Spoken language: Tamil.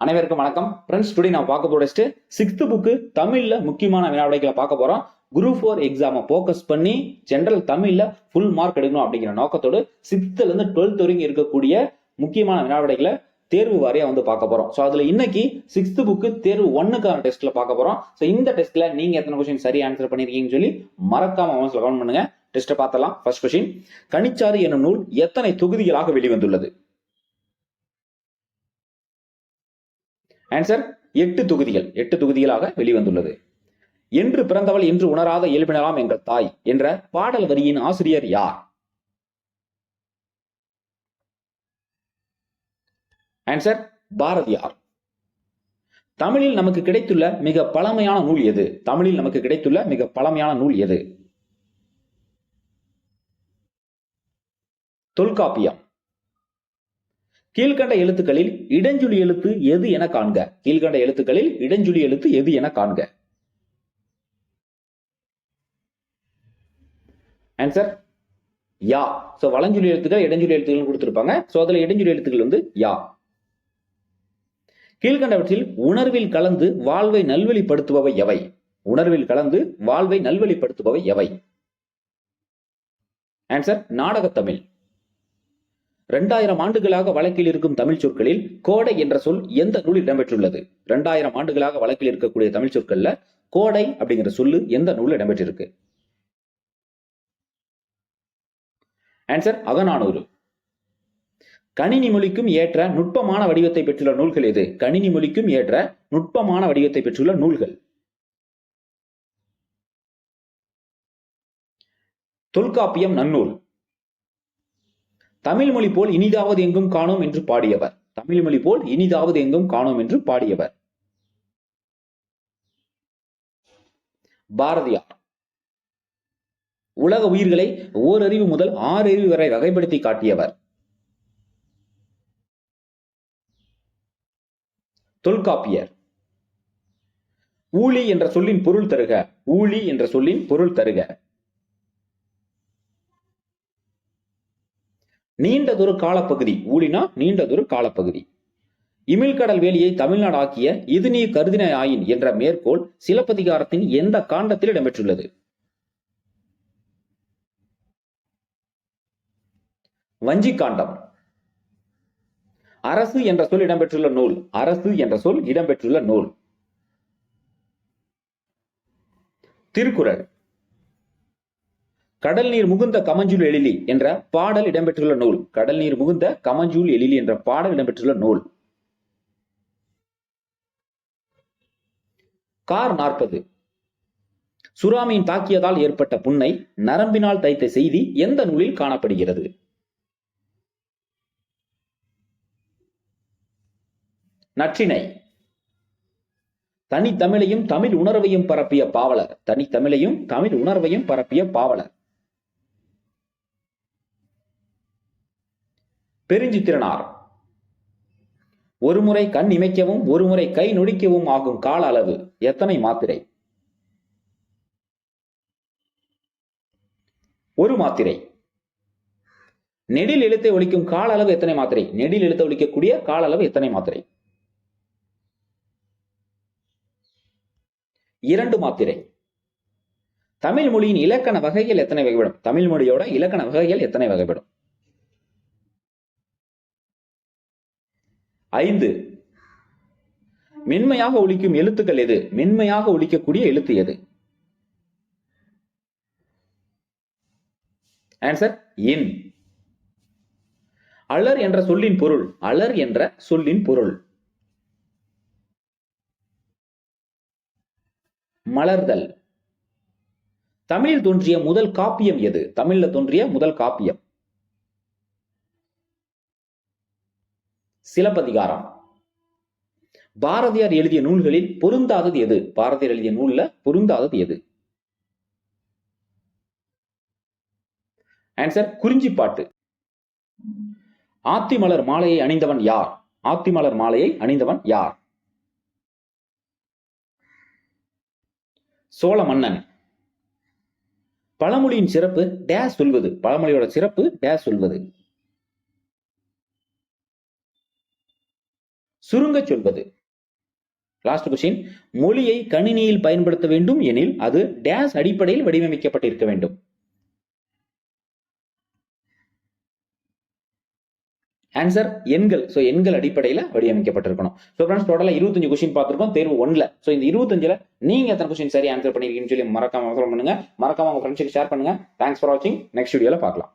அனைவருக்கும் வணக்கம். ஃப்ரெண்ட்ஸ் டுடே நான் பார்க்க போற சிக்ஸ்த்து சிக்ஸ்த் புக்கு தமிழில் முக்கியமான வினாவிடைகளை பார்க்க போகிறோம் குரூப் ஃபோர் எக்ஸாமை ஃபோக்கஸ் பண்ணி ஜென்ரல் தமிழில் ஃபுல் மார்க் எடுக்கணும் அப்படிங்கிற நோக்கத்தோடு சிக்ஸ்த்துலேருந்து டுவெல்த் வரைக்கும் இருக்கக்கூடிய முக்கியமான வினாவிடைகளை தேர்வு வாரியாக வந்து பார்க்க போகிறோம் ஸோ அதில் இன்னைக்கு சிக்ஸ்த்து புக்கு தேர்வு ஒன்றுக்கான டெஸ்ட்டில் பார்க்க போகிறோம் ஸோ இந்த டெஸ்ட்டில் நீங்கள் எத்தனை கொஸ்டின் சரி ஆன்சர் பண்ணியிருக்கீங்கன்னு சொல்லி மறக்காம அவன்ஸ்ல கவுண்ட் பண்ணுங்கள் டெஸ்ட்டை பார்த்தலாம் ஃபர்ஸ்ட் கொஸ்டின் கனிச்சாறு என்னும் நூல் எத்தனை தொகுதிகளாக வெளிவந்துள்ளது? ஆன்சர் எட்டு தொகுதிகள் எட்டு தொகுதிகளாக வெளிவந்துள்ளது. என்று பிறந்தவள் என்று உணராத இயல்பினலாம் எங்கள் தாய் என்ற பாடல் வரியின் ஆசிரியர் யார்? ஆன்சர் பாரதியார். தமிழில் நமக்கு கிடைத்துள்ள மிக பழமையான நூல் எது? தமிழில் நமக்கு கிடைத்துள்ள மிக பழமையான நூல் எது? தொல்காப்பியம். கீழ்கண்ட எழுத்துக்களில் இடஞ்சுழி எழுத்து எது என காண்க. கீழ்கண்ட எழுத்துக்களில் இடஞ்சுழி எழுத்து எது என காண்க. ஆன்சர் யா. சோ வளஞ்சுழி எழுத்துக்கள் இடஞ்சுழி எழுத்துக்கள் கொடுத்திருப்பாங்க. சோ அதுல இடஞ்சுழி எழுத்துக்கள் வந்து யா. கீழ்கண்டவற்றில் உணர்வில் கலந்து வாழ்வை நல்வழிப்படுத்துபவை எவை? உணர்வில் கலந்து வாழ்வை நல்வழிப்படுத்துபவை எவை? ஆன்சர் நாடகத்தமிழ். இரண்டாயிரம் ஆண்டுகளாக வழக்கில் இருக்கும் தமிழ் சொற்களில் கோடை என்ற சொல் எந்த நூலில் இடம்பெற்றுள்ளது? இரண்டாயிரம் ஆண்டுகளாக வழக்கில் இருக்கக்கூடிய தமிழ் சொற்கள்ல கோடை அப்படிங்கிற சொல்லு எந்த நூலில் இடம்பெற்றிருக்கு? ஆன்சர் அகநானூறு. கணினி மொழிக்கும் ஏற்ற நுட்பமான வடிவத்தை பெற்றுள்ள நூல்கள் எது? கணினி மொழிக்கும் ஏற்ற நுட்பமான வடிவத்தை பெற்றுள்ள நூல்கள். தொல்காப்பியம் நன்னூல். தமிழ் மொழி போல் இனிதாவது எங்கும் காணோம் என்று பாடியவர். தமிழ் மொழி போல் இனிதாவது எங்கும் காணோம் என்று பாடியவர். பாரதியார். உலக உயிர்களை ஓரறிவு முதல் ஆறு அறிவு வரை வகைப்படுத்தி காட்டியவர். தொல்காப்பியர். ஊழி என்ற சொல்லின் பொருள் தருக ஊழி என்ற சொல்லின் பொருள் தருக. நீண்டதொரு காலப்பகுதி ஊழினா நீண்டதொரு காலப்பகுதி. இமிழ்கடல் வேலியை தமிழ்நாடு ஆக்கிய இது நீ கருதின ஆயின் என்ற மேற்கோள் சிலப்பதிகாரத்தின் எந்த காண்டத்தில் இடம்பெற்றுள்ளது? வஞ்சி காண்டம் அரசு என்ற சொல் இடம்பெற்றுள்ள நூல் அரசு என்ற சொல் இடம்பெற்றுள்ள நூல். திருக்குறள். கடல் நீர் முகுந்த கமஞ்சூல் எழிலி என்ற பாடல் இடம்பெற்றுள்ள நூல். கடல் நீர் முகுந்த கமஞ்சூல் எழிலி என்ற பாடல் இடம்பெற்றுள்ள நூல். கார் நாற்பது. சுறாமியின் தாக்கியதால் ஏற்பட்ட புண்ணை நரம்பினால் தைத்த செய்தி எந்த நூலில் காணப்படுகிறது? நற்றினை தனித்தமிழையும் தமிழ் உணர்வையும் பரப்பிய பாவலர். தனித்தமிழையும் தமிழ் உணர்வையும் பரப்பிய பாவலர். பெருஞ்சித்திரனார். ஒருமுறை கண் இமைக்கவும் ஒருமுறை கை நொடிக்கவும் ஆகும் கால அளவு எத்தனை மாத்திரை? ஒரு மாத்திரை. நெடில் எழுத்தை ஒழிக்கும் கால அளவு எத்தனை மாத்திரை? நெடில் எழுத்தை ஒழிக்கக்கூடிய கால அளவு எத்தனை மாத்திரை? இரண்டு மாத்திரை. தமிழ் மொழியின் இலக்கண வகைகள் எத்தனை வகைப்படும்? தமிழ் மொழியோட இலக்கண வகைகள் எத்தனை வகைப்படும்? ஐந்து. மென்மையாக ஒழிக்கும் எழுத்துக்கள் எது? மென்மையாக ஒழிக்கக்கூடிய எழுத்து எது? ஆன்சர் இன் அலர் என்ற சொல்லின் பொருள் அலர் என்ற சொல்லின் பொருள். மலர்தல். தமிழில் தோன்றிய முதல் காப்பியம் எது? தமிழ்ல தோன்றிய முதல் காப்பியம். சிலப்பதிகாரம். பாரதியார் எழுதிய நூல்களில் பொருந்தாதது எது? பாரதியார் எழுதிய நூல்ல பொருந்தாதது எது? ஆன்சர் குறிஞ்சிப்பாட்டு. ஆத்திமலர் மாலையை அணிந்தவன் யார்? ஆத்திமலர் மாலையை அணிந்தவன் யார்? சோழ மன்னன் பழமொழியின் சிறப்பு டேஸ் சொல்வது. பழமொழியோட சிறப்பு டேஸ் சொல்வது. சுருங்க சொல்வது. லாஸ்ட் கொஸ்டின் மொழியை கணினியில் பயன்படுத்த வேண்டும் எனில் அது டேஸ் அடிப்படையில் வடிவமைக்கப்பட்டிருக்க வேண்டும். ஆன்சர் எண்கள். ஸோ எண்கள் அடிப்படையில் வடிவமைக்கப்பட்டிருக்கணும். ஸோ ஃப்ரெண்ட்ஸ் டோட்டலாக இருபத்தஞ்சு கொஸ்டின் பார்த்துருக்கோம். தேர்வு ஒன்றில் ஸோ இந்த இருபத்தஞ்சில் நீங்க எத்தனை கொஸ்டின் சரி ஆன்சர் பண்ணிருக்கீங்கன்னு சொல்லி மறக்காம அவசரம் பண்ணுங்க. மறக்காம உங்க ஃப்ரெண்ட்ஸுக்கு ஷேர் பண்ணுங்க. தேங்க்ஸ் ஃபார் வாட்சிங் நெக்ஸ்ட் வீடியோவில் பார்க்கலாம்.